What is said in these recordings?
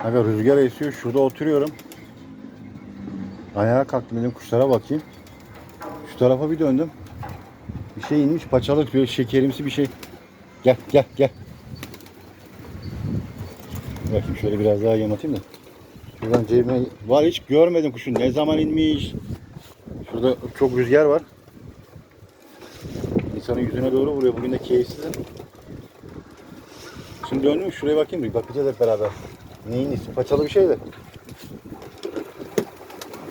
Aga rüzgar esiyor. Şurada oturuyorum. Ayağa kalktım dedim kuşlara bakayım. Şu tarafa bir döndüm. Bir şey inmiş paçalık böyle şekerimsi bir şey. Gel gel gel. Bakayım şöyle biraz daha yem atayım da. Şuradan cebime var hiç görmedim kuşun ne zaman inmiş. Şurada çok rüzgar var. İnsanın yüzüne doğru vuruyor. Bugün de keyifsizim. Şimdi döndüm şuraya bakayım bakacağız hep beraber. Neyin iyisi? Paçalı bir şey de.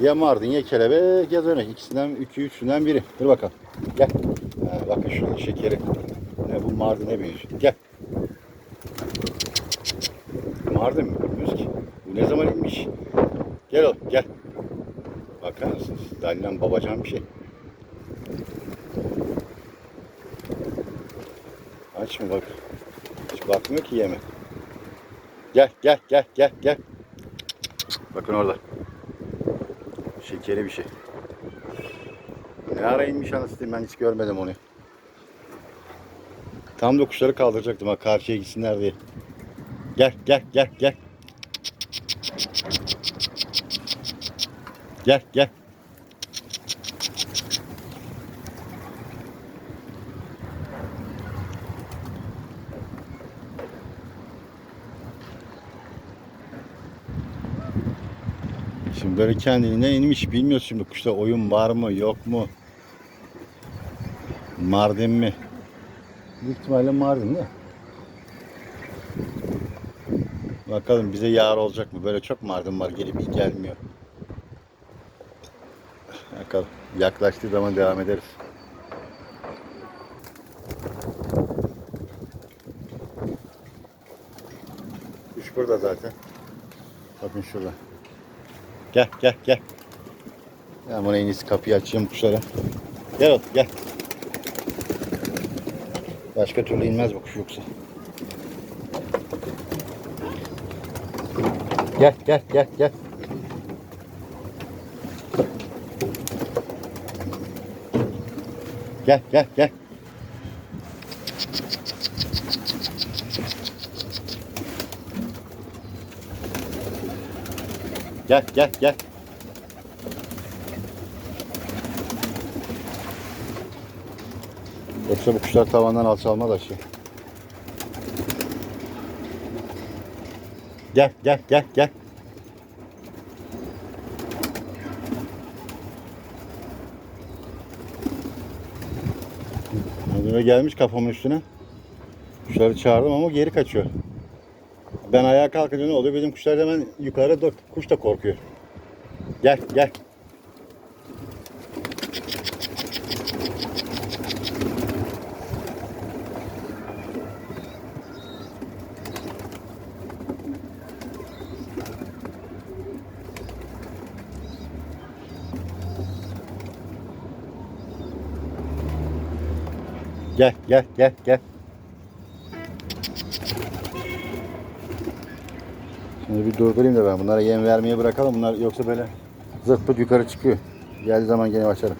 Ya mardin ya kelebek ya dönek. İkisinden, iki, üçünden biri. Dur bakalım. Gel. Ha, bakın şurada şekeri. Ne bu mardine benziyor. Gel. Mardin mi? Bilmiyoruz ki. Bu ne zaman inmiş? Gel oğlum gel. Bakar mısınız? Dalilen babacan bir şey. Aç mı bak. Hiç bakmıyor ki yeme. Gel gel gel gel gel. Bakın orada. Şekeri bir şey. Ne ara inmiş anasını ben hiç görmedim onu. Tam da kuşları kaldıracaktım ha karşıya gitsinler diye. Gel gel gel gel. Gel gel. Şimdi böyle kendiliğinden inmiş. Bilmiyoruz şimdi kuşta oyun var mı yok mu? Mardin mi? Büyük ihtimalle Mardin de. Bakalım bize yar olacak mı? Böyle çok Mardin var gelip gelmiyor. Bakalım. Yaklaştığı zaman devam ederiz. Kuş burada zaten. Bakın şurada. Gel gel gel. Ben buna en iyisi kapıyı açayım kuşlara. Gel oğlum gel. Başka türlü inmez bu kuş yoksa. Gel gel gel gel. Gel gel gel. Gel gel gel. Yoksa bu kuşlar tavandan alçalmaz aşağı. Gel gel gel gel. Önüme gelmiş kafamın üstüne. Kuşları çağırdım ama geri kaçıyor. Ben ayağa kalkınca ne oluyor? Bizim kuşlar hemen yukarı dök. Kuş da korkuyor. Gel gel. Gel gel gel gel. Şimdi bir durdurayım da ben bunlara yem vermeye bırakalım. Bunlar yoksa böyle zırt yukarı çıkıyor. Geldiği zaman gene başlarım.